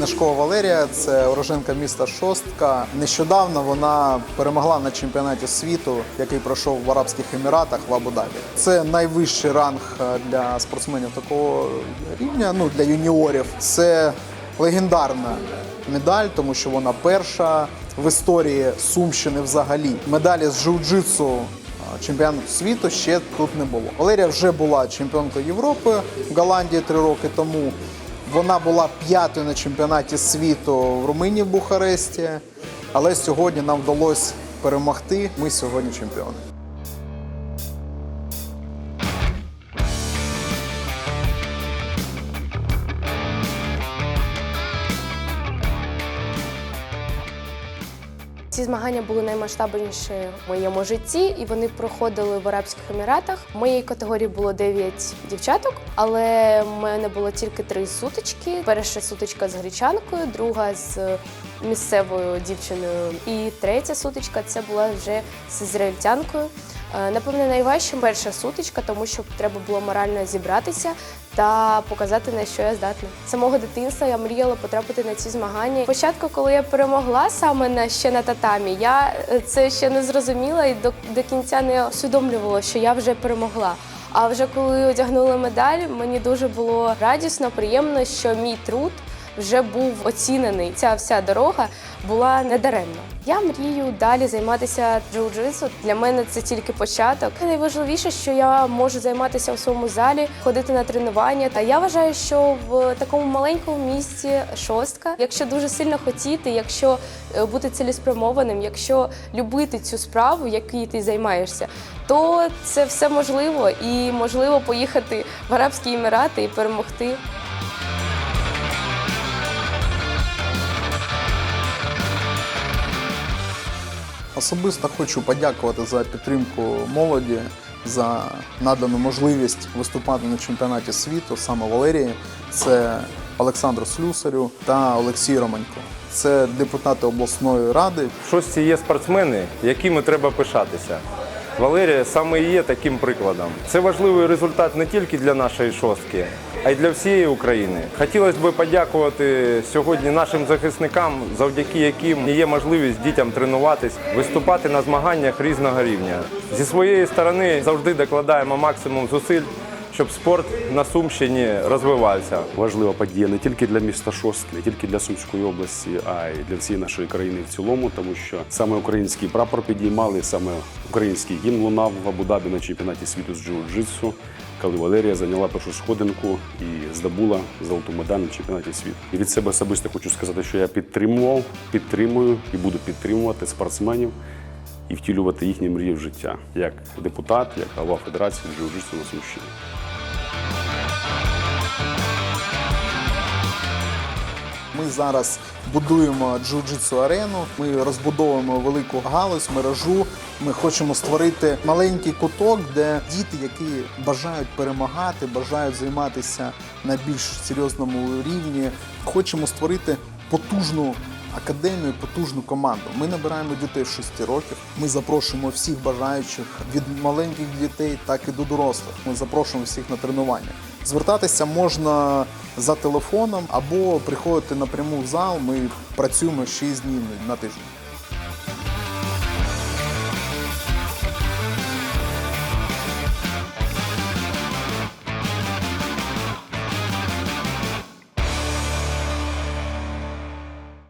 Нешкова Валерія, це уроженка міста Шостка. Нещодавно вона перемогла на чемпіонаті світу, який пройшов в Арабських Еміратах в Абу-Дабі. Це найвищий ранг е, для спортсменів такого рівня, ну для юніорів. Це легендарна медаль, тому що вона перша в історії Сумщини взагалі. Медалі з джиу-джитсу чемпіонату світу ще тут не було. Валерія вже була чемпіонкою Європи в Голландії три роки тому. Вона була п'ятою на чемпіонаті світу в Румунії в Бухаресті. Але сьогодні нам вдалося перемогти. Ми сьогодні чемпіони. Ці змагання були наймасштабніші в моєму житті, і вони проходили в Арабських Еміратах. В моїй категорії було 9 дівчаток, але в мене було тільки три сутички. Перша сутичка з гречанкою, друга з місцевою дівчиною, і третя сутичка це була вже з ізраїльтянкою. Е, Напевне, найважча перша сутичка, тому що треба було морально зібратися та показати на що я здатна. З самого дитинства я мріяла потрапити на ці змагання. Спочатку, коли я перемогла саме на ще на татамі, я е, це ще не зрозуміла і до, до кінця не усвідомлювала, що я вже перемогла. А вже коли одягнули медаль, мені дуже було радісно, приємно, що мій труд вже був оцінений. Ця вся дорога була недаремна. Я мрію далі займатися джиу-джитсу. Для мене це тільки початок. Найважливіше, що я можу займатися у своєму залі, ходити на тренування. Та я вважаю, що в такому маленькому місці шостка, якщо дуже сильно хотіти, якщо е, бути цілеспрямованим, якщо любити цю справу, якій ти займаєшся, то це все можливо і можливо поїхати в Арабські Емірати і перемогти. Особисто хочу подякувати за підтримку молоді, за надану можливість виступати на чемпіонаті світу саме Валерії. Це Олександру Слюсарю та Олексію Романько. Це депутати обласної ради. Щось є спортсмени, якими треба пишатися. Валерія саме і є таким прикладом. Це важливий результат не тільки для нашої шостки, а й для всієї України. Хотілося б подякувати сьогодні нашим захисникам, завдяки яким є можливість дітям тренуватись, виступати на змаганнях різного рівня. Зі своєї сторони завжди докладаємо максимум зусиль, щоб спорт на Сумщині розвивався. Важлива подія не тільки для міста Шостки, не тільки для Сумської області, а й для всієї нашої країни в цілому, тому що саме український прапор підіймали, саме український гімн лунав в Абу-Дабі на чемпіонаті світу з джиу-джитсу, коли Валерія зайняла першу сходинку і здобула золоту медаль на чемпіонаті світу. І від себе особисто хочу сказати, що я підтримував, підтримую і буду підтримувати спортсменів. І втілювати їхні мрії в життя як депутат, як голова Федерації джиу-джитсу на Сумщині. Ми зараз будуємо джиу-джитсу арену. Ми розбудовуємо велику галузь, мережу. Ми хочемо створити маленький куток, де діти, які бажають перемагати, бажають займатися на більш серйозному рівні. Хочемо створити потужну академію, потужну команду. Ми набираємо дітей 6 років. Ми запрошуємо всіх бажаючих від маленьких дітей, так і до дорослих. Ми запрошуємо всіх на тренування. Звертатися можна за телефоном або приходити напряму в зал. Ми працюємо 6 днів на тиждень.